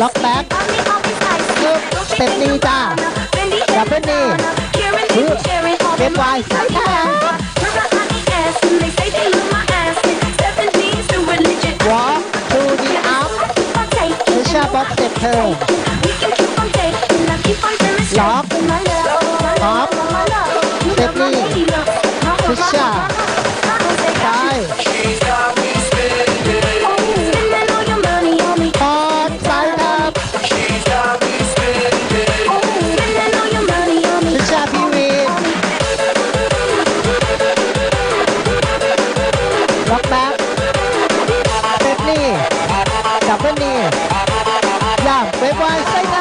ล็อกแบ็คเต็ปนี้จ้าดับเบิลนี่เก็บไว้ใส่แทนวอล์กทูดีอัพพุชชาบ็อกเต็ปเธอล็อกออฟเต็ปนี่พุชชา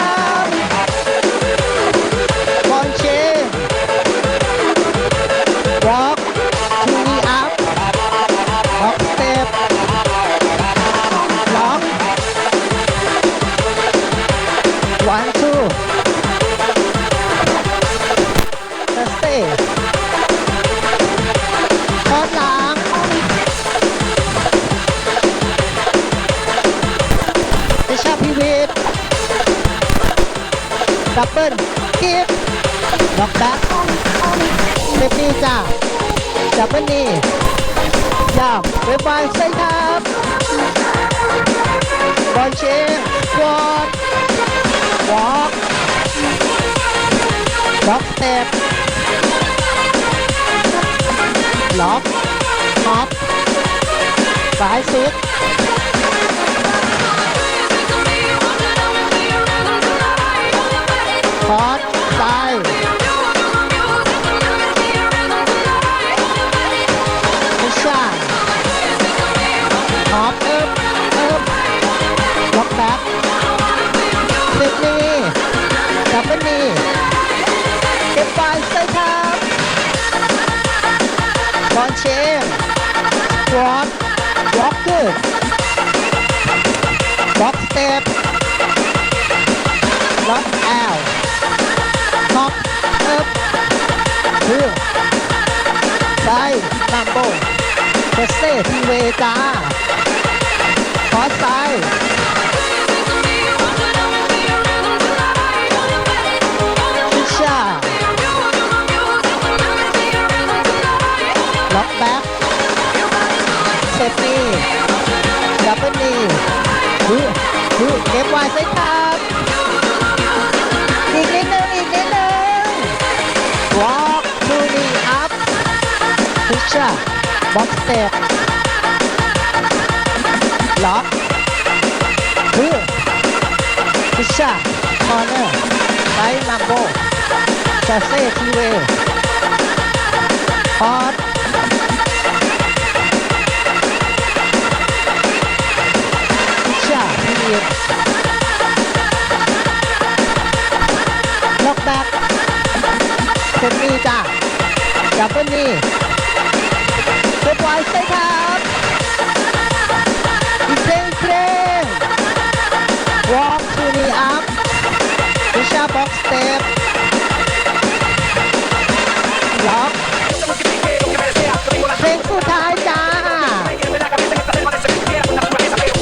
า ดับเบิลคิกล็อกแบ็คเซฟนี่จ้าดับเบิลนี่ยามเว็บไวใส่ครับบอลเชนกอดวอล์กล็อกเต็ปล็อกฮอปสายสุด คอร์สซ้ายพุชชาฮอปเอิบเอิบล็อกแบ็คสิบนี่ดับเบิลนี่เก็บไปใส่ครับบอลเชนวอตวอล์กเกอร์บ็อกสเต็ปล็อกแอล ท็อปเอิบคือไซนัมโบเทสเซ่ทีเวจาขอไซด์พิชชาล็อกแบ็คเซปีดับเบิลนี่ฮึฮึเก็บไว้ใส่ครับ พิชชาบ็อกสเตปล็อกฮึพิชชาคอร์เนอร์ไซนัมโบจะเซ่ทีเวพอดพิชาพีเอ็ล็อกแบ็คเซนนี่จ้าดับเบิลนี่ เซฟไว้ใส่ครับ